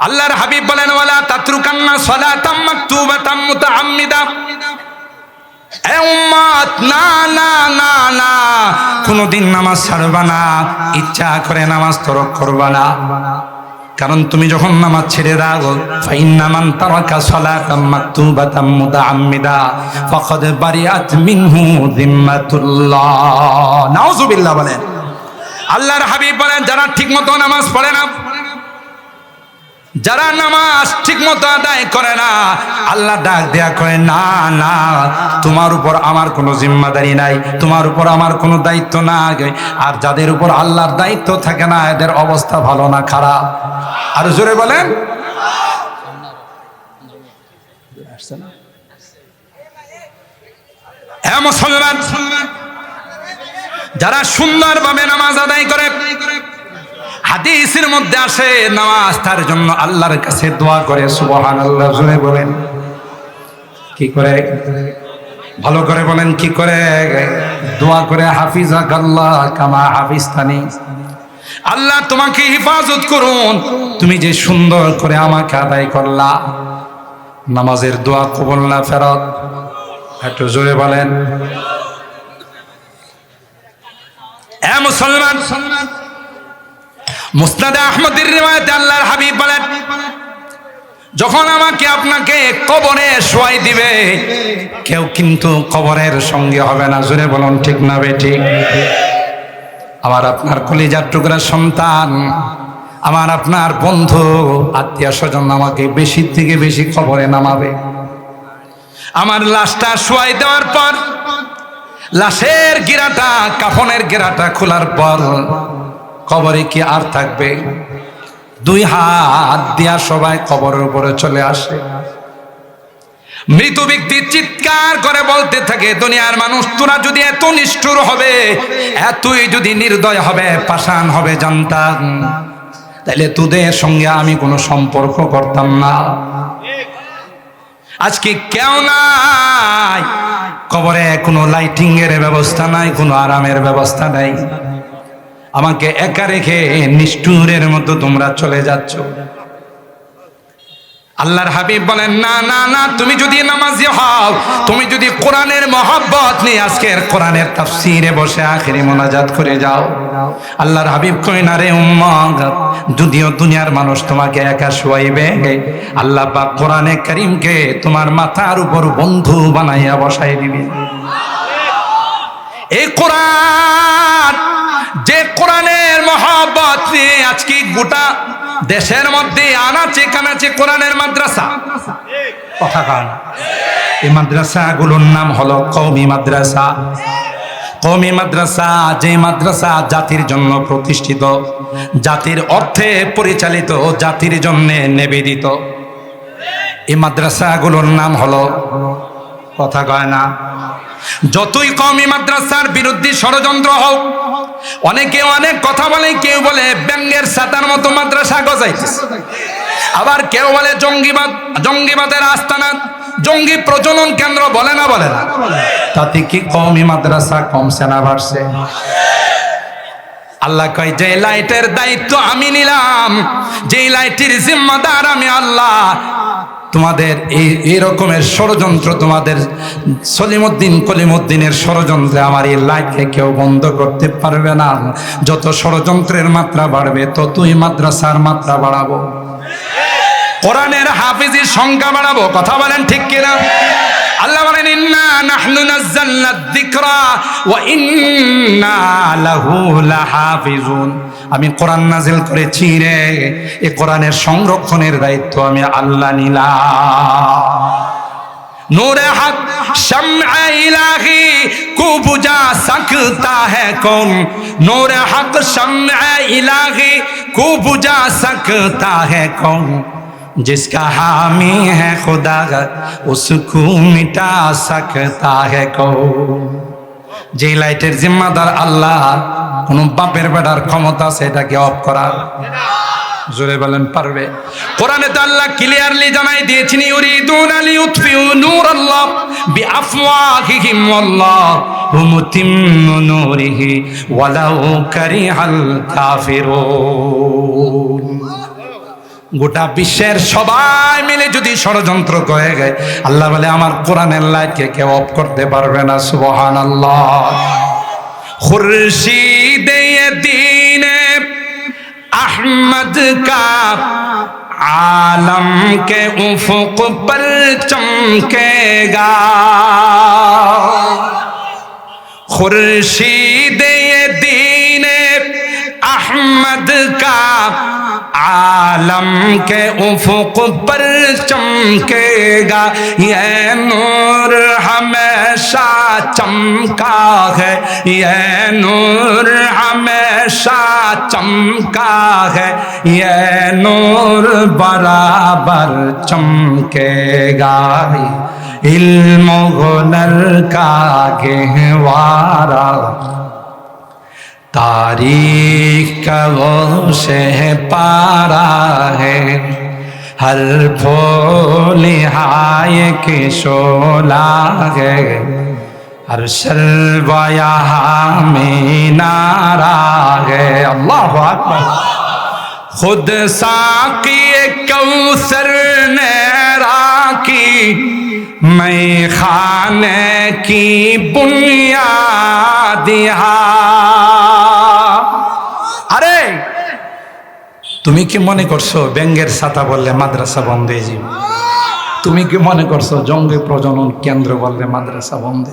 আল্লাহর হাবিব বলেন, ওয়ালা তাতরুকান্না সালাতাম মাকতুবাতাম মুতাআম্মিদা। এ উম্মত না না না না, কোনোদিন নামাজ ছাড়বা না, ইচ্ছা করে নামাজ তরক করবা না। কারণ তুমি যখন নামাজ ছেড়ে দাও, ফাইন্না মান তারাকা সালাতাম মাকতুবাতাম মুতাআম্মিদা, ফাকাদ বারিআত মিনহু যিম্মাতুল্লাহ। নাউজুবিল্লাহ বলেন। আল্লাহর হাবিব বলেন, যারা ঠিকমতো নামাজ পড়ে না যারা নামাজ ঠিক মতো আদায় করে না, আল্লাহ ডাক দেয়া করে না না, তোমার উপর আমার কোনো জিম্মাদারি নাই, তোমার উপর আমার কোনো দায়িত্ব নাই। আর যাদের উপর আল্লাহর দায়িত্ব থাকে না, এদের অবস্থা ভালো না, খারাপ। আর জোরে বলেন। হ্যাঁ মুসলমান। যারা সুন্দরভাবে নামাজ আদায় করে হাদিসের মধ্যে আসে, নামাজ তার জন্য আল্লাহর কাছে দোয়া করে সুবহান আল্লাহ জুড়ে বলেন। কি করে? ভালো করে বলেন, কি করে? দোয়া করে হাফিজা গাল্লাহ কামা হাফিস্তানি আল্লাহ তোমাকে হেফাজত করুন। তুমি যে সুন্দর করে আমাকে আদায় করলা, নামাজের দোয়া কবল না ফেরত, একটু জোরে বলেন। এ মুসলমান মুসনাদে আহমদের রিওয়ায়াতে আল্লাহর হাবিব বলেন, যখন আমাকে আপনাকে কবরে শোয়াই দিবে, কেউ কিন্তু কবরের সঙ্গে হবে না। জোরে বলুন, ঠিক না বে ঠিক? আমার আপনার কলিজার টুকরা সন্তান, আমার আপনার বন্ধু, আত্মীয় স্বজন আমাকে বেশি থেকে বেশি খবরে নামাবে। আমার লাশটা শোয়াই দেওয়ার পর, লাশের গিরাটা, কাফনের গিরাটা খোলার পর কবরে কি আর থাকবে? দুই হাত দিয়া সবাই কবরের উপরে চলে আসে। মৃত ব্যক্তি চিৎকার করে বলতে থাকে, দুনিয়ার মানুষ, তোরা যদি এত নিষ্ঠুর হবে, এতই যদি নির্দয় হবে, পাষাণ হবে জানতাম তাহলে তোদের সঙ্গে আমি কোনো সম্পর্ক করতাম না। আজকে কেউ নাই। কবরে কোনো লাইটিং এর ব্যবস্থা নাই, কোনো আরামের ব্যবস্থা নাই। আমাকে একা রেখে নিষ্ঠুরের মতো তোমরা চলে যাচ্ছ। আল্লাহর হাবিব বলেন, না না না, তুমি যদি নামাজি হও, তুমি যদি কোরআনের মহব্বত নিয়ে আজকের কোরআনের তাফসিরে বসে আখেরি মোনাজাত করে যাও। আল্লাহর হাবিব কই না রে উম্মত, যদিও দুনিয়ার মানুষ তোমাকে একা শুয়াইবে আল্লাহ পাক কোরআনে করিমকে তোমার মাথার উপর বন্ধু বানাইয়া বসাই দিবে। এই কোরআন যে কোরআনের মহব্বত নিয়ে আজকে গোটা দেশের মধ্যে আনাচে কানাচে কোরআনের মাদ্রাসা। কথা কান। এই মাদ্রাসাগুলোর নাম হলো কৌমি মাদ্রাসা। কৌমি মাদ্রাসা যে মাদ্রাসা জাতির জন্য প্রতিষ্ঠিত, জাতির অর্থে পরিচালিত, জাতির জন্য নিবেদিত। এই মাদ্রাসাগুলোর নাম হলো, কথা কয় না যতই কমই মাদ্রাসার বিরুদ্ধে ষড়যন্ত্র হোক, অনেকে অনেক কথা বলে, কেউ বলে, ব্যঙ্গের সাতার মতো মাদ্রাসা গজাইতেছে। আবার কেউ বলে, জঙ্গিবাদ, জঙ্গিবাদের আস্তানা জঙ্গি প্রজনন কেন্দ্র বলে না বলে না। তাতে কি কমই মাদ্রাসা কমছে না বাড়ছে? আল্লাহ কয়, যে লাইটের দায়িত্ব আমি নিলাম যে লাইটের জিম্মাদার আমি আল্লাহ। তোমাদের এই এই রকমের ষড়যন্ত্র তোমাদের সলিমুদ্দিন কলিমুদ্দিনের ষড়যন্ত্রে আমার এই লাইটকে কেউ বন্ধ করতে পারবে না। যত ষড়যন্ত্রের মাত্রা বাড়বে, ততই মাদ্রাসার মাত্রা বাড়াবো। কোরআনের হাফিজের সংখ্যা বাড়াবো, কথা বলেন ঠিক কিনা? আল্লাহ বলেন ইন্না নাহনু নাযালনা যিকরা ওয়া ইন্না লাহু লাহাফিজুন আমি কোরআন নাজিল করেছি রে এই কোরআনের সংরক্ষণের দায়িত্ব আমি আল্লাহ নিলাম नूर हक शम्अ इलाही को बुझा सकता है कौन नूर हक शम्अ इलाही को बुझा सकता है कौन जिसका हामी है खुदा उसको मिटा सकता है कौन যে লাইটের জিম্মাদার আল্লাহ কোন বাপের বেটার ক্ষমতা আছে এটাকে অফ করার জোরে বলেন পারবে কোরআনে তো আল্লাহ ক্লিয়ারলি জানাই দিয়েছেন ইউরিদুন আলি ইউতফিউ নূরাল্লাহ বিআফওয়াহিহিম ওয়াল্লাহু মুতিম্মু নূরিহি ওয়ালাউ কারিহাল কাফিরুন গোটা বিশ্বের সবাই মিলে যদি ষড়যন্ত্র করে গায়, আল্লাহ বলে, আমার কোরআনের লাইটকে কেউ অফ করতে পারবে না সুবহান আল্লাহ আহমদ কা আলম কে উফুক পর চমকেগা। খুরশিদ দিন আহমদ কা عالم کے افق پر چمکے گا، یہ نور ہمیشہ چمکا ہے۔ یہ نور ہمیشہ چمکا ہے۔ یہ نور برابر چمکے گا۔ علم و ہنر کا گہوارہ۔ تاریخ کا وہ سے پارا ہے۔ ہر پھول ہائے کے شولا ہے۔ ہر شلوا یہاں میں نارا ہے۔ اللہ اکبر۔ خود ساقی کوثر نیرا کی، میں خانے کی بنیاد یہاں তুমি কি মনে করছ ব্যাঙ্গের ছাতা বললে মাদ্রাসা বন্ধ হয়ে যাবে? তুমি কি মনে করছ জঙ্গি প্রজনন কেন্দ্র বললে মাদ্রাসা বন্ধ?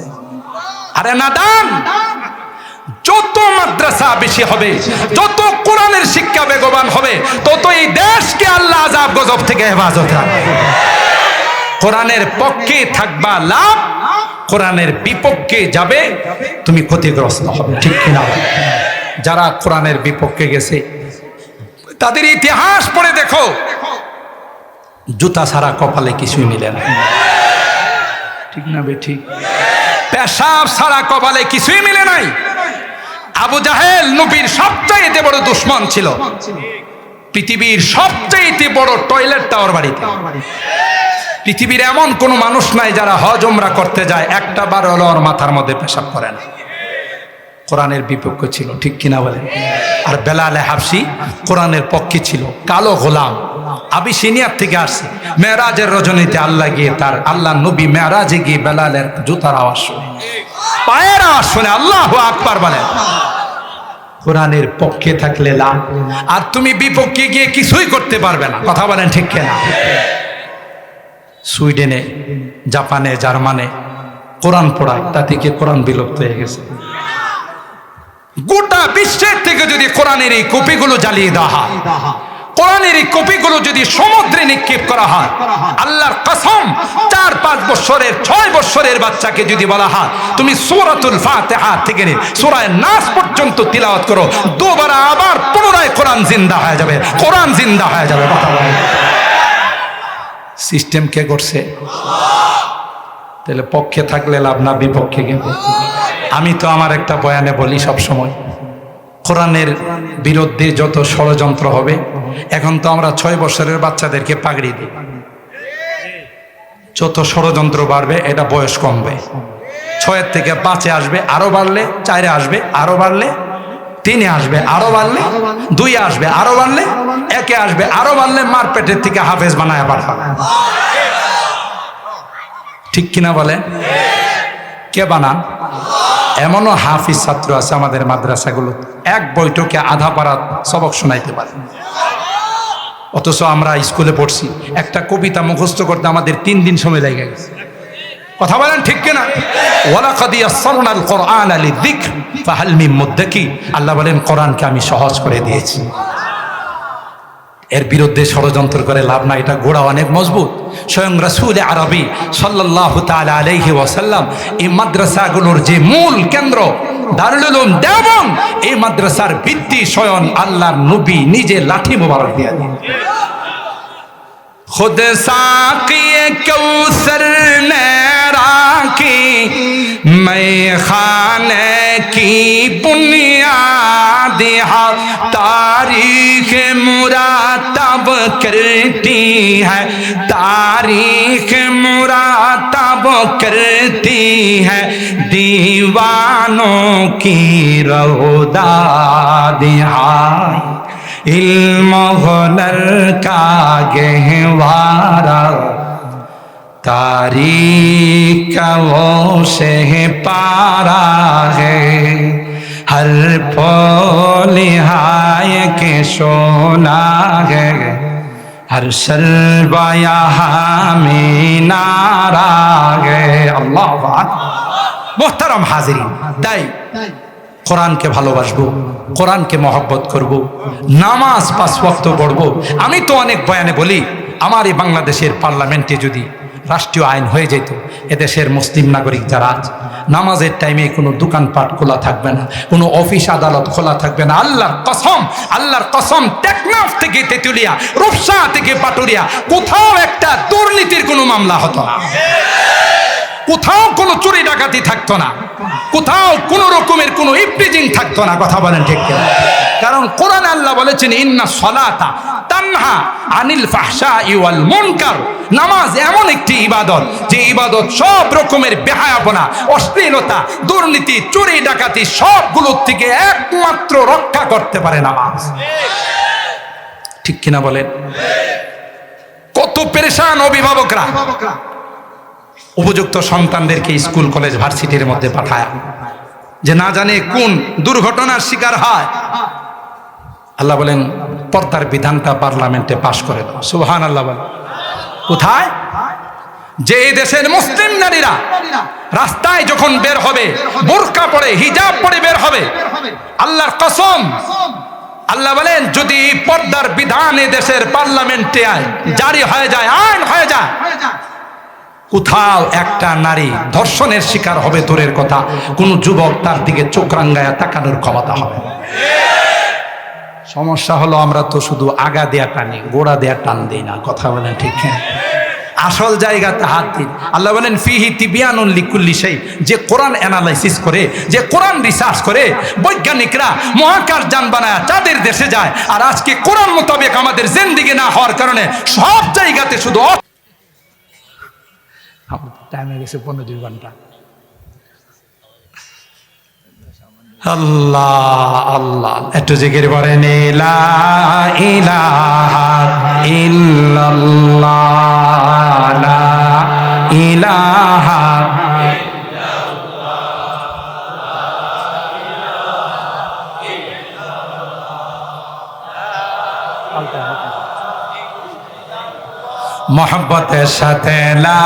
আরে নাদান! যত মাদ্রাসা বেশি হবে, যত কোরআনের শিক্ষা বেগবান হবে তত এই দেশকে আল্লাহ আজাব গজব থেকে হেফাজত কোরআনের পক্ষে থাকবা লাভ, কোরআনের বিপক্ষে যাবে, তুমি ক্ষতিগ্রস্ত হবে, ঠিক কিনা? যারা কোরআনের বিপক্ষে গেছে তাদের ইতিহাস পড়ে দেখো। জুতা ছাড়া কপালে কিছুই মিলে না। ঠিক না বে ঠিক। পেশাব ছাড়া কপালে কিছুই মিলে নাই। আবু জাহেল নবীর সবচাইতে বড় দুশ্মন ছিল। পৃথিবীর সবচাইতে বড় টয়লেটটা ওর বাড়িতে। পৃথিবীর এমন কোনো মানুষ নাই যারা হজমরা করতে যায় একটা বার হলো ওর মাথার মধ্যে পেশাব করে না। কোরআনের বিপক্ষ ছিল, ঠিক কিনা বলে? আর বেলালে হাফসি কোরআনের পক্ষে ছিল, কালো গোলাম। আবি সিনিয়ার থেকে আসছে। মেয়েরাজের রজনীতে আল্লাহ গিয়ে তার, আল্লাহ নবী মেয়েরাজে গিয়ে বেলালের জুতার আওয়াজ শুনে। পায়ের আওয়াজ শুনে আল্লাহ আকবার বলেন কোরআনের পক্ষে থাকলে লাভ আর তুমি বিপক্ষে গিয়ে কিছুই করতে পারবে না, কথা বলেন ঠিক কিনা? সুইডেনে, জাপানে, জার্মানে কোরআন পড়ায় তা থেকে কোরআন বিলুপ্ত হয়ে গেছে। গোটা বিশ্বের থেকে যদি কোরআনের এই কপিগুলো জ্বালিয়ে দেওয়া হয়, কোরআনের এই কপিগুলো যদি সমুদ্রে নিক্ষেপ করা হয়, আল্লাহর কসম, চার পাঁচ বছরের ছয় বছরের বাচ্চাকে যদি বলা হয়, তুমি সূরাতুল ফাতিহা থেকে নিয়ে সূরা নাস পর্যন্ত তিলাওয়াত করো, দুবার আবার পুনরায় কোরআন জিন্দা হয়ে যাবে, কোরআন জিন্দা হয়ে যাবে সিস্টেম কে করছে? তাহলে পক্ষে থাকলে লাভ না, বিপক্ষে গেলে। আমি তো আমার একটা বয়ানে বলি সব সময় কোরআনের বিরুদ্ধে যত ষড়যন্ত্র হবে, এখন তো আমরা ছয় বছরের বাচ্চাদেরকে পাগড়ি দিই। যত ষড়যন্ত্র বাড়বে, এটা বয়স কমবে। ছয়ের থেকে পাঁচে আসবে, আরও বাড়লে চারে আসবে, আরও বাড়লে তিনে আসবে, আরও বাড়লে দুই আসবে, আরও বাড়লে একে আসবে, আরও বাড়লে মার পেটের থেকে হাফেজ বানায় পাঠাবে ঠিক কিনা বলে কে বানান? এমনও হাফিজ ছাত্র আছে আমাদের মাদ্রাসাগুলো এক বৈঠকে আধা পাড়া সবক শোনাইতে পারে। অথচ আমরা স্কুলে পড়ছি, একটা কবিতা মুখস্থ করতে আমাদের তিন দিন সময় লেগে গেছে। কথা বলেন ঠিক কিনা? আল্লাহ বলেন, কোরআনকে আমি সহজ করে দিয়েছি। এর বিরুদ্ধে ষড়যন্ত্র করে লাভ না এটা গোড়া অনেক মজবুত। স্বয়ং রাসুল আরবি সাল্লাহ আলহি ওয়াসাল্লাম এই মাদ্রাসাগুলোর যে মূল কেন্দ্র দারুলুম দেবং এই মাদ্রাসার ভিত্তি স্বয়ং আল্লাহ নবী নিজে লাঠি মোবারক খুদ সাকিয়ে কেউ کرتی ہے۔ تاریخ مراتب کرتی ہے۔ دیوانوں کی روداد علم ہنر کا گہوارا تاریخ کا وہ سے پارا ہے۔ ہر پول ہائے کے سونا ہے۔ हर शलबाया हमें नारा है अल्लाह মোহতারাম হাজিরিন তাই কোরআনকে ভালোবাসবো কোরআনকে মহব্বত করব নামাজ পাঁচ ওয়াক্ত পড়বো আমি তো অনেক বয়ানে বলি আমার এই বাংলাদেশের পার্লামেন্টে যদি রাষ্ট্রীয় আইন হয়ে যেত। এদেশের মুসলিম নাগরিক যারা আছে, নামাজের টাইমে কোনো দোকানপাট খোলা থাকবে না, কোনো অফিস আদালত খোলা থাকবে না। আল্লাহর কসম আল্লাহর কসম, টেকনাফ থেকে তেতুলিয়া, রূপসা থেকে পাটুরিয়া, কোথাও একটা দুর্নীতির কোনো মামলা হতো না। কোথাও কোনো চুরি ডাকাতি থাকতো না। কোথাও কোনো রকমের কোনো ইপ্রিজিং থাকতো না। কথা বলেন ঠিক কারণ কোরআন আল্লাহ বলেছেন, ইন্না সলাতা তানহা আনিল ফাহশা ইওয়াল মুনকার। নামাজ এমন একটি ইবাদত, যে ইবাদত সব রকমের বেহায়াপনা, অশ্লীলতা, দুর্নীতি, চুরি, ডাকাতি, সবগুলোর থেকে একমাত্র রক্ষা করতে পারে নামাজ। ঠিক কিনা বলেন? কত পেরেশান অভিভাবকরা। উপযুক্ত সন্তানদেরকে স্কুল, কলেজ, ভার্সিটির মধ্যে পাঠায়, যে না জানে কোন দুর্ঘটনার শিকার হয়। আল্লাহ বলেন, পর্দার বিধানটা পার্লামেন্টে পাশ করে দাও। সুবহান আল্লাহ বলেন। কোথায়? যে দেশের মুসলিম নারীরা রাস্তায় যখন বের হবে, বোরকা পরে, হিজাব পরে বের হবে, আল্লাহর কসম, আল্লাহ বলেন, যদি পর্দার বিধান এ দেশের পার্লামেন্টে জারি হয়ে যায়, আইন হয়ে যায়, কোথাও একটা নারী ধর্ষণের শিকার হবে তোরের কথা, কোন যুবক তার দিকে চোখ রাঙ্গায় তাকানোর ক্ষমতা হবে। সমস্যা হলো আমরা তো শুধু আগা দেয়া টানি, গোড়া দেয়া টান দিই না, কথা বলেন ঠিক আসল জায়গাতে হাত দিন। আল্লাহ বলেন, ফিহি তিবিয়ানুন লিকুল্লি সেই যে কোরআন অ্যানালাইসিস করে, যে কোরআন রিসার্চ করে, বৈজ্ঞানিকরা মহাকাশ যান বানায়, তাদের দেশে যায়, আর আজকে কোরআন মোতাবেক আমাদের জেন্দিগি না হওয়ার কারণে সব জায়গাতে শুধু টাইম হয়ে গেছে পনেরো দুই ঘণ্টা। আল্লাহ আল্লাহ। একটু জিকির করেন মোহব্বতের সাথে লা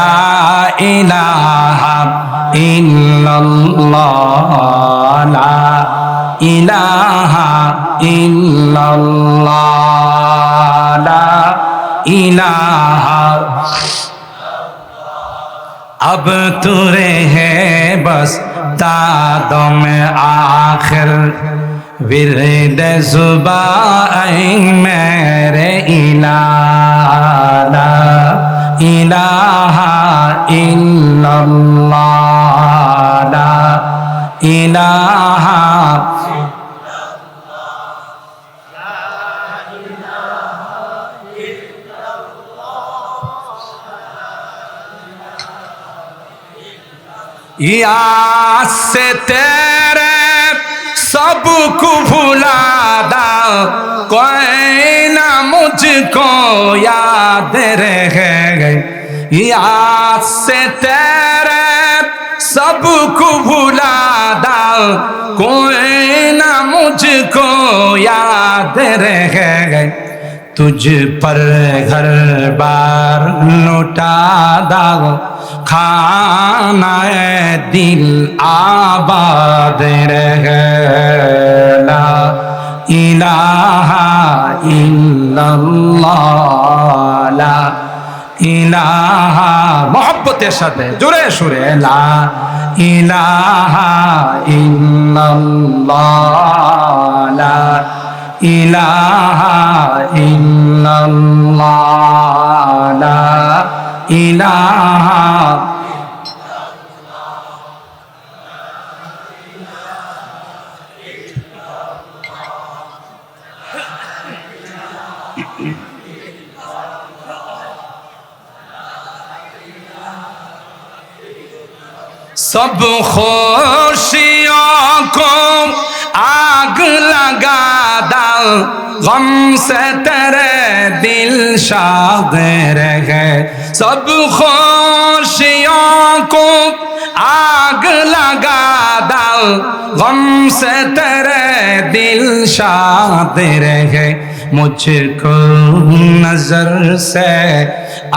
ইলাহা ইল্লাল্লাহ লা ইলাহা ইল্লাল্লাহ লা ইলাহা अब तुरे है बस तादम आखिर विरद जुबा मेरे ইলাহা ইল্লাল্লাহ লা ইলাহা ইয়া সে তেরে तेरे सबको भुला दा कोई ना मुझको याद रहे याद से तेरे सबको भुला दा कोई ना मुझको याद रहे तुझ पर घर बार लुटा दाओ खाना है दिल आबाद रहला इलाहा इल्लल्लाह লা ইলাহা মহব্বতের সাথে জোরে সুরে লা ইলাহা ইল্লাল্লাহ লা إله إلا الله لا إله سب خوشیوں کو आग लगा दाल गम से तेरे दिल शाद रहे सब खुशियों को आग लगा दाल गम से तेरे दिल مجھ کو نظر سے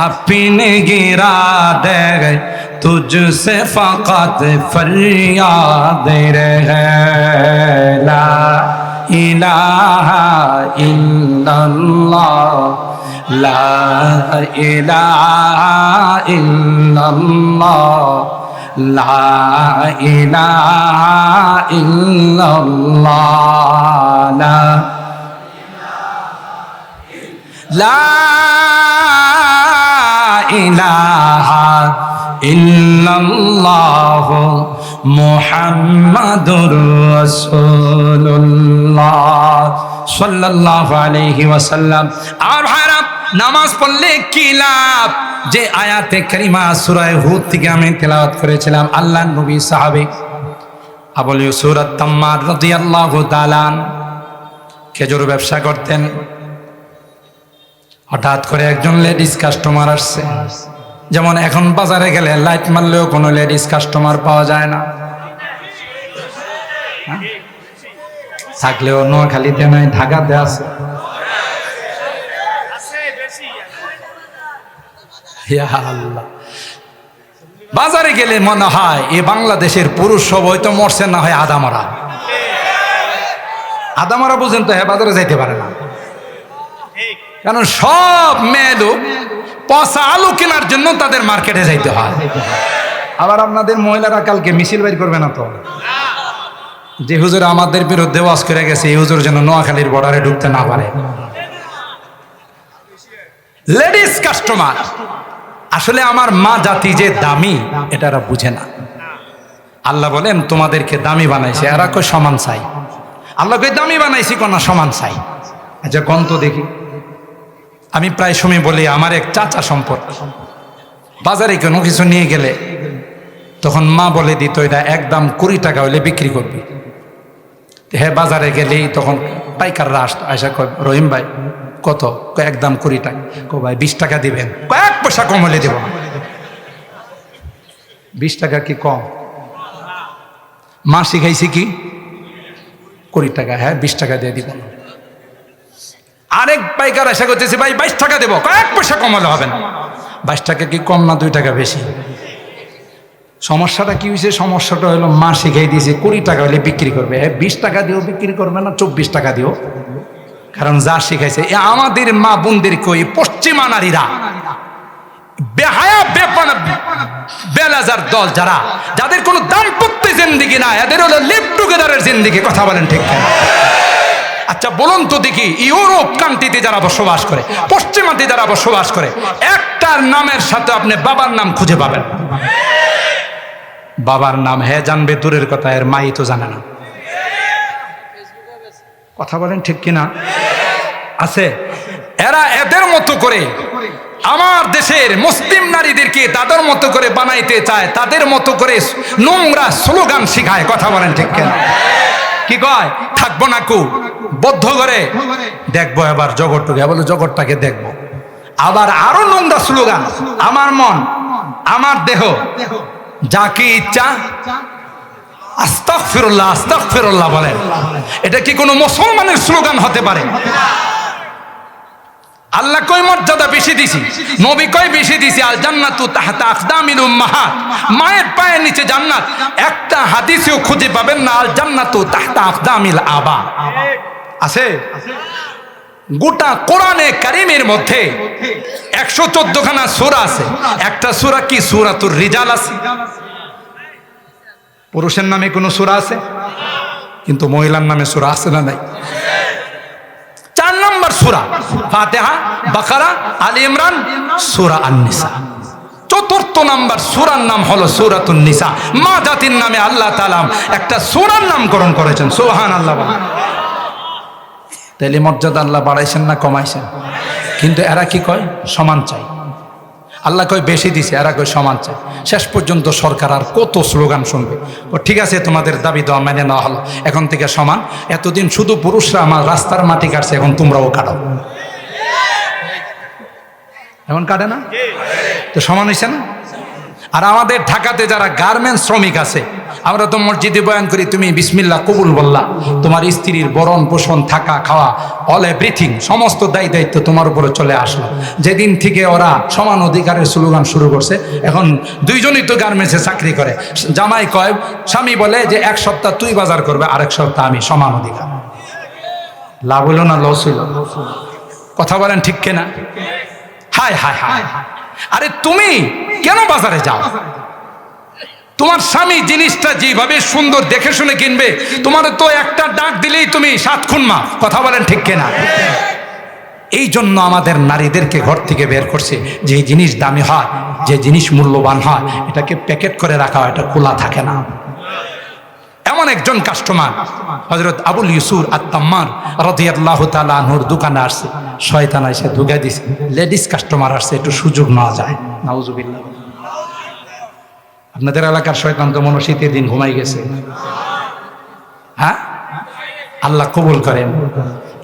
اپنے گرا دے گئے، تجھ سے فقط فریاد رہے لا الہ الا اللہ، لا الہ الا اللہ، لا الہ الا اللہ، لا ইল্লাল্লাহ মুহাম্মাদুর রাসূলুল্লাহ সাল্লাল্লাহু আলাইহি ওয়াসাল্লাম। আর ভাইরা, নামাজ পড়লে কি লাভ? যে আয়াতে কারিমা সূরা হুদ থেকে আমি তেলাওয়াত করেছিলাম, আল্লাহ নবী সাহাবী আবুল ইউসুর তাম্মার রাদিয়াল্লাহু তাআলা খেজুর ব্যবসা করতেন। হঠাৎ করে একজন লেডিস কাস্টমার আসছে। যেমন এখন বাজারে গেলে লাইট মারলেও কোনো লেডিস কাস্টমার পাওয়া যায় না। হ্যাঁ? থাকলেও নোয়াখালীতে নাই ঢাকাতে আছে। বাজারে গেলে মনে হয় এ বাংলাদেশের পুরুষ সব হয়তো মরছে না হয় আদামরা। আদামরা বুঝেন তো হ্যাঁ বাজারে যাইতে পারে না। কারণ সব মেয়ে লোক পচা আলু কেনার জন্য তাদের মার্কেটে যাইতে হয়। আবার আপনাদের মহিলারা কালকে মিছিল বের করবে না তো? যে হুজুর আমাদের বিরুদ্ধে ওয়াজ করে গেছে, এই হুজুর যেন নোয়াখালীর বর্ডারে ঢুকতে না পারে। লেডিস কাস্টমার আসলে আমার মা জাতি যে দামি, এটা এরা বুঝে না। আল্লাহ বলেন, তোমাদেরকে দামি বানাইছে, এরা কই সমান চাই? আল্লাহ কই, দামি বানাইছি কোনা সমান চাই। আচ্ছা গন্ত দেখি। আমি প্রায় সময় বলি, আমার এক চাচা সম্পর্ক। বাজারে কোনো কিছু নিয়ে গেলে তখন মা বলে দিত, এটা একদম কুড়ি টাকা হলে বিক্রি করবি। হ্যাঁ বাজারে গেলেই তখন পাইকাররা আসতো আয়সা কয়, রহিম ভাই, কত? একদম কুড়ি টাকা। কো ভাই, বিশ টাকা দিবেন। কয়েক পয়সা কম হলে দেব। বিশ টাকা কি কম? মা শিখাইছি কি? কুড়ি টাকা হ্যাঁ বিশ টাকা দিয়ে দিব। আরেক পাইকার আশা করতেছে, ভাই, বাইশ টাকা দেবো। কয়েক পয়সা কমালে হবে না। বাইশ টাকা কি কম না দুই টাকা বেশি? সমস্যাটা কি হয়েছে সমস্যাটা হলো মা শিখাই দিয়েছে, কুড়ি টাকা হলে বিক্রি করবে। হ্যাঁ বিশ টাকা দিও বিক্রি করবে না, চব্বিশ টাকা দিও কারণ যা শিখাইছে, এ আমাদের মা বোনদের কই, পশ্চিমা নারীরা। বেলাজার দল যারা, যাদের কোনো দাম্পত্য জিন্দিগি না এদের হলো লিভ টুগেদারের জিন্দিগি, কথা বলেন ঠিক আচ্ছা বলুন তো দেখি, ইউরোপ কান্ট্রিতে যারা বসবাস করে, পশ্চিমাতে যারা বসবাস করে, একটার নামের সাথে আপনি বাবার নাম খুঁজে পাবেন। বাবার নাম হ্যাঁ জানবে, দূরের কথা, এর মাই তো জানে না। কথা বলেন ঠিক কিনা? আছে। এরা এদের মতো করে, আমার দেশের মুসলিম নারীদেরকে তাদের মতো করে বানাইতে চায়, তাদের মতো করে নোংরা স্লোগান শিখায়। কথা বলেন ঠিক কেন? কি কয়? থাকব না কু। বদ্ধ করে দেখব এবার জগৎটাকে। বলে, জগৎটাকে দেখব। আবার আরও নন্দা স্লোগান, আমার মন, আমার দেহ যাকে ইচ্ছা। আস্তাক ফিরল্লাহ আস্তাক ফিরল্লাহ বলেন। এটা কি কোনো মুসলমানের স্লোগান হতে পারে? আল্লাহ কই মর্যাদা বেশি দিছি। নবী কই বেশি দিছি আল জান্নাতু তাহতা আকদামিল উম্মাহাত। মায়ের পায়ের নিচে জান্নাত। একটা হাদিসেও খুঁজে পাবেন না আল জান্নাতু তাহতা আকদামিল আবা। আছে? গোটা কোরআনে কারিমের মধ্যে একশো চোদ্দ খানা সুরা আছে। একটা সুরা কি? সুরাতুর রিজাল আছে। পুরুষের নামে কোনো সুরা আছে? কিন্তু মহিলার নামে সুরা আছে না নাই? নম্বর সুরা। ফাতেহা, বাকারা, আলী ইমরান, সুরা আননিসা। চতুর্থ নাম্বার সুরার নাম হলো সুরাতুন নিসা। মা জাতির নামে আল্লাহ তালাম একটা সুরার নামকরণ করেছেন। সোহান আল্লাহ। তাইলে মর্যাদা আল্লাহ বাড়াইছেন না কমাইছেন? কিন্তু এরা কি কয়? সমান চাই। আল্লাহ কয়, বেশি দিছে, আর কয় সমান চায় শেষ পর্যন্ত সরকার আর কত স্লোগান শুনবে। ও, ঠিক আছে, তোমাদের দাবি দেওয়া মেনে নেওয়া হলো। এখন থেকে সমান। এতদিন শুধু পুরুষরা আমার রাস্তার মাটি কাটছে, এখন তোমরাও কাটাও এখন কাটে না? তো সমান হয়েছে না? আর আমাদের ঢাকাতে যারা গার্মেন্টস শ্রমিক আছে আমরা তো মসজিদে বয়ান করি, তুমি বিসমিল্লা কবুল বললা। তোমার স্ত্রীর বরণ, পোষণ, থাকা, খাওয়া অল এভরিথিং সমস্ত দায়ী দায়িত্ব তোমার উপরে চলে আসলো। যেদিন থেকে ওরা সমান অধিকারের স্লোগান শুরু করছে, এখন দুইজনই তো গার্মেন্টসে চাকরি করে। জামাই কয়, স্বামী বলে যে এক সপ্তাহ তুই বাজার করবে, আরেক সপ্তাহ আমি সমান অধিকার। লাভ হইল না লস হইল কথা বলেন ঠিক কেনা? হায় হায় হায়। আরে তুমি কেন বাজারে যাও? তোমার স্বামী জিনিসটা যেভাবে সুন্দর দেখে শুনে কিনবে তোমার তো একটা ডাক দিলেই তুমি সাত খুন মাফ কথা বলেন ঠিক কেনা? এই জন্য আমাদের নারীদেরকে ঘর থেকে বের করছে, যে জিনিস দামি হয়, যে জিনিস মূল্যবান হয়, এটাকে প্যাকেট করে রাখা হয়, এটা খোলা থাকে না। এমন একজন কাস্টমার হজরত আবুল ইউসুর আত্মাম্মার রদিয়াল্লাহ তালাহুর দোকানে আসছে, শয়তান এসে ঢুকে দিছে, লেডিস কাস্টমার আসছে, একটু সুযোগ নেওয়া যায়। নাউজুবিল্লাহ। আপনাদের এলাকার শয়তান তো মনে শীতের দিন ঘুমাই গেছে। হ্যাঁ? আল্লাহ কবুল করেন।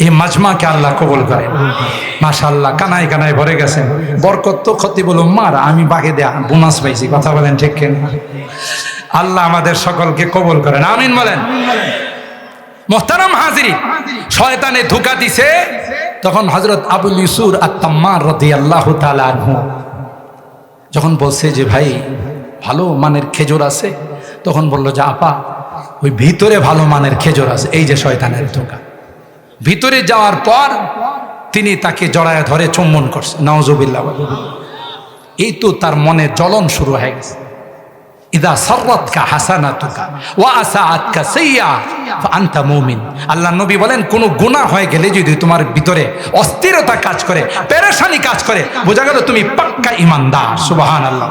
এই মাজমাকে আল্লাহ কবুল করেন। মাশা আল্লাহ কানায় কানায় ভরে গেছেন বরকত তো ক্ষতি বলো মার আমি বাগে দেয়া বোনাস পাইছি। কথা বলেন ঠিক কেন? আল্লাহ আমাদের সকলকে কবুল করেন। আমিন বলেন। মোহতারাম হাজিরি, শয়তানে ধোকা দিছে। তখন হজরত আবুল ইউসুর আত্মাম্মার রদি আল্লাহ তালু যখন বলছে যে, ভাই ভালো মানের খেজুর আছে? তখন বলল যে, আপা, ওই ভিতরে ভালো মানের খেজুর আছে, এই যে শয়তানের ধোকা। ভিতরে যাওয়ার পর তিনি তাকে জড়ায় ধরে চুম্বন করছে। নওজবিল্লা এই তো তার মনে জ্বলন শুরু হয়ে গেছে। ইদা সররতকা হাসানাতুকা ওয়া আসাআতকা সাইয়্যা ফাআনতা মুমিন। আল্লাহ নবী বলেন, কোন গুনাহ হয়ে গেলে যদি তোমার ভিতরে অস্থিরতা কাজ করে, পেরেশানি কাজ করে, বোঝা গেল তুমি পাক্কা ইমানদার। সুবহানাল্লাহ।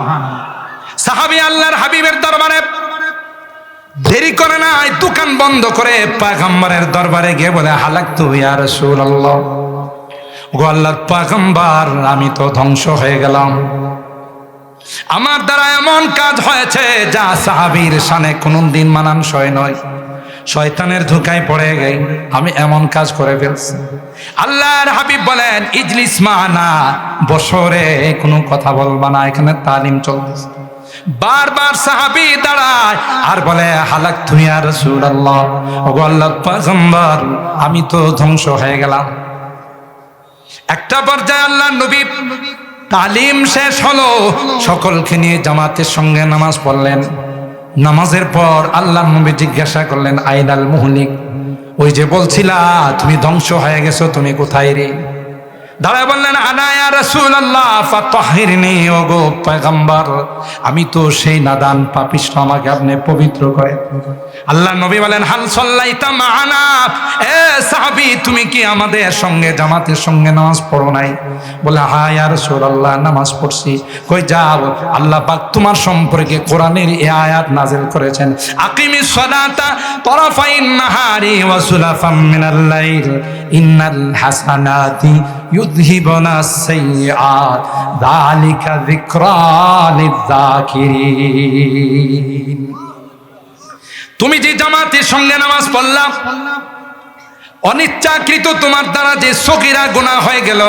সাহাবী আল্লাহর হাবিবের দরবারে দেরি করে না দোকান বন্ধ করে পাগম্বরের দরবারে গিয়ে বলে হালাক তু ইয়া রাসূলুল্লাহ? গো আল্লাহর পাগম্বর আমি তো ধ্বংস হয়ে গেলাম। আমার দ্বারা এমন কাজ হয়েছে যা সাহাবীর সানে কোনদিন মানানসই নয়। শয়তানের ধোকায় পড়ে গেই, আমি এমন কাজ করে ফেলছি। আল্লাহর হাবিব বলেন, ইজলিস মানা বছরে কোনো কথা বলবা না, এখানে তালিম চলতেছে। বারবার সাহাবি দাঁড়ায় আর বলে, হালাক তুমি আর আল্লাহর আমি তো ধ্বংস হয়ে গেলাম। একটা পর্যায়ে আল্লাহ নবী তালিম শেষ হলো, সকলকে নিয়ে জামাতের সঙ্গে নামাজ পড়লেন। নামাজের পর আল্লাহ নবী জিজ্ঞাসা করলেন, আইনাল মুহলিক? ওই যে বলছিলা, তুমি ধ্বংস হয়ে গেছো, তুমি কোথায় রে? দাঁড়ায় বললেন আনায়া রাসূল আল্লাহ আমি তো সেই নাদান পাপিষ্ট আমাকে আপনি পবিত্র করে আল্লাহ নবী বলেন হাল সাল্লাইতা মানা এ সাহাবী, তুমি কি আমাদের সঙ্গে, জামাতের সঙ্গে নামাজ পড়ো নাই? বলে হ্যাঁ ইয়া রাসূলুল্লাহ, নামাজ পড়ছি। কই, যাও, আল্লাহ পাক তোমার সম্পর্কে কোরআনের এ আয়াত নাযিল করেছেন। আকিমিস সালাতা, তরাফাইন নাহারি ওয়া সুলাফাম মিনাল লাইল। ইন্নাল হাসানাতি ইউযহিবুনা সাইয়্যাত যালিকা যিকরা লিয-যাকিরিন তুমি যে জামাতের সঙ্গে নামাজ পড়লাম অনিচ্ছাকৃত তোমার দ্বারা যে সকিরা গুনাহ হয়ে গেল।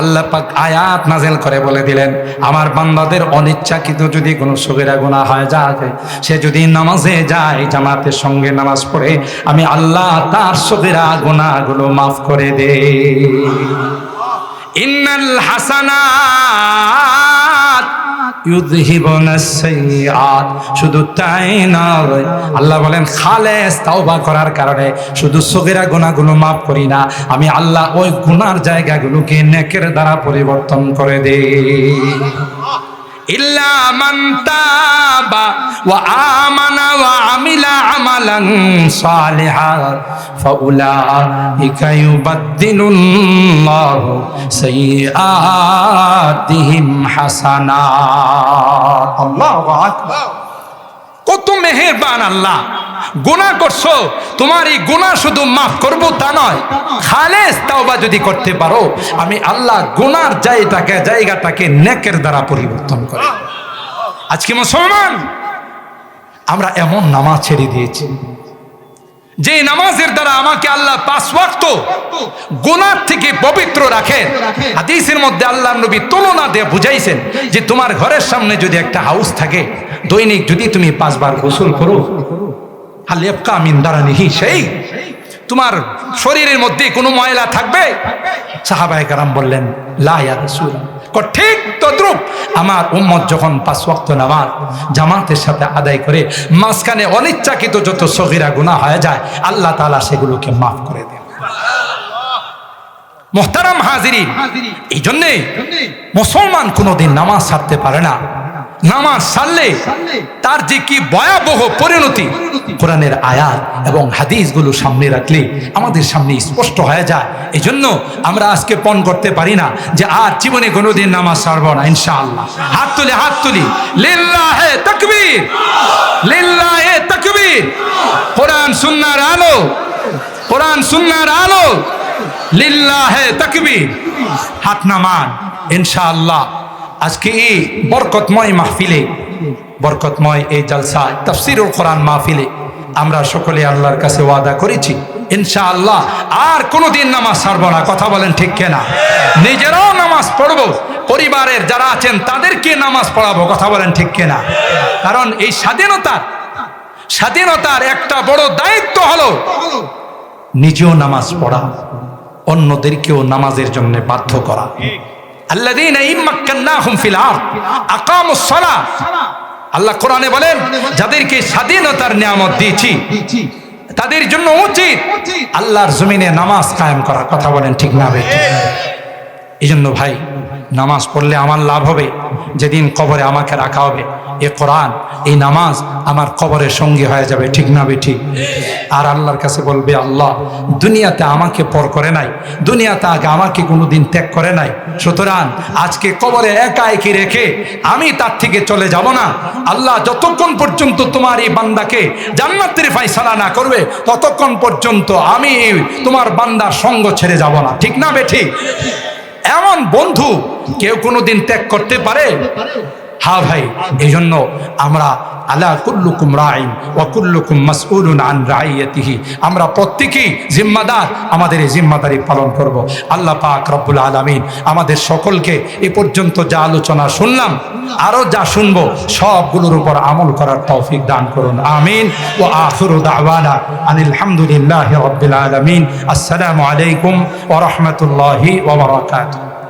আল্লাহ পাক আয়াত নাজেল করে বলে দিলেন, আমার বান্দাদের অনিচ্ছাকৃত যদি কোনো সকিরা গুনাহ হয়ে যায়, সে যদি নামাজে যায়, জামাতের সঙ্গে নামাজ পড়ে, আমি আল্লাহ তার সকিরা গুনাহগুলো মাফ করে দে ইন্নাল সাইয়্যাত শুধু তাই নয়, আল্লাহ বলেন, খালেস তাওবা করার কারণে শুধু সগেরা গুণাগুলো মাফ করি না, আমি আল্লাহ ওই গুনার জায়গাগুলোকে নেকের দ্বারা পরিবর্তন করে দেই। ইল্লা মান তাবা ওয়া আমানা ওয়া আমিলা আমালান সালিহা, ফাউলাইকা ইউবাদদিলুল্লাহু সাইয়্যাতিহিম হাসানাত। আল্লাহু আকবার। কত মেহেরবান আল্লাহ। গুনাহ করছ, তোমার এই গুনাহ শুধু মাফ করব তা নয়। খালেস তাওবা যদি করতে পারো, আমি আল্লাহ গুনার জায়গাটাকে জায়গাটাকে নেকের দ্বারা পরিবর্তন করি আজকে মুসলমান, আমরা এমন নামাজ ছেড়ে দিয়েছি। যে নামাজের দ্বারা আমাকে আল্লাহ পাঁচ ওয়াক্ত গুনার থেকে পবিত্র রাখেন। হাদিসের মধ্যে আল্লাহ নবী তুলনা দিয়ে বুঝাইছেন যে তোমার ঘরের সামনে যদি একটা হাউস থাকে দৈনিক যদি তুমি পাঁচবার গোসল করো হালিয়াপকা আমিন দ্বারা নিহি সেই তোমার শরীরের মধ্যে কোনো ময়লা থাকবে? সাহাবায়ে কারাম বললেন লা ইয়া রাসূল। ঠিক তদ্রুপ আমার উম্মত যখন পাঁচ ওয়াক্ত নামাজ জামাতের সাথে আদায় করে মাঝখানে অনিচ্ছাকৃত যত সগিরা গুনাহ হয়ে যায় আল্লাহ তালা সেগুলোকে মাফ করে দেন। মোহতারাম হাজিরি এই জন্যে মুসলমান কোনোদিন নামাজ ছাড়তে পারে না। নামাজ সারলে তার যে কি ভয়াবহ পরিণতি? কোরআনের আয়াত এবং হাদিসগুলো সামনে রাখলে আমাদের সামনে স্পষ্ট হয়ে যায়। এই জন্য আমরা আজকে পণ করতে পারি না যে আর জীবনে কোনোদিন নামাজ ছাড়বো না ইনশাআল্লাহ। হাত তুলি হাত তুলি। লিল্লাহে তাকবীর। লিল্লাহে তাকবীর। কোরআন সুন্নাহর আলো। কোরআন সুন্নাহর আলো। লিল্লাহে তাকবীর। হাত নামান ইনশাআল্লাহ। আজকে এই বরকতময় মাহফিলে, বরকতময় এই জালসায় তাফসিরুল কোরআন মাহফিলে আমরা সকলে আল্লাহর কাছে ওয়াদা করেছি, ইনশাআল্লাহ আর কোনোদিন নামাজ ছাড়বো না, কথা বলেন ঠিক কেনা? নিজেরাও নামাজ পড়ব, পরিবারের যারা আছেন তাদেরকে নামাজ পড়াবো, কথা বলেন ঠিক কেনা? কারণ এই স্বাধীনতার স্বাধীনতার একটা বড় দায়িত্ব হলো নিজেও নামাজ পড়া, অন্যদেরকেও নামাজের জন্য বাধ্য করা। আল্লাযীনা ইম্মাক্কান্নাহুম ফিল আরদ আকামুস সালাহ। আল্লাহ কোরআনে বলেন যাদেরকে স্বাধীনতার নিয়ামত দিয়েছি তাদের জন্য উচিত আল্লাহর জমিনে নামাজ কায়েম করার কথা বলেন ঠিক না এই জন্য ভাই নামাজ পড়লে আমার লাভ হবে, যেদিন কবরে আমাকে রাখা হবে। এ কোরআন, এই নামাজ আমার কবরের সঙ্গী হয়ে যাবে, ঠিক না বে ঠিক? আর আল্লাহর কাছে বলবে, আল্লাহ, দুনিয়াতে আমাকে পর করে নাই, দুনিয়াতে আগে আমাকে কোনোদিন ত্যাগ করে নাই। সুতরাং আজকে কবরে একা একই রেখে আমি তার থেকে চলে যাব না? আল্লাহ যতক্ষণ পর্যন্ত তোমার এই বান্দাকে জান্নাতের ফাইসালা না করবে, ততক্ষণ পর্যন্ত আমি তোমার বান্দার সঙ্গ ছেড়ে যাব না, ঠিক না বে ঠিক? এমন বন্ধু কেউ কোনোদিন ত্যাগ করতে পারে? হ্যাঁ ভাই এই জন্য আমরা আলা কুল্লুকুম রাইন ওয়া কুল্লুকুম মাসউলুন আন রাইয়াতিহি। আমরা প্রত্যেকেই জিম্মাদার, আমাদের এই জিম্মাদারি পালন করব। আল্লাহ পাক রব্বুল আলামিন আমাদের সকলকে এ পর্যন্ত যা আলোচনা শুনলাম, আরও যা শুনব, সবগুলোর উপর আমল করার তৌফিক দান করুন। আমিন। ও আখিরু দাওয়ানা আনিল হামদুলিল্লাহি রাব্বিল আলামিন। আসসালামু আলাইকুম ওয়া রাহমাতুল্লাহি ওয়া বারাকাতুহু।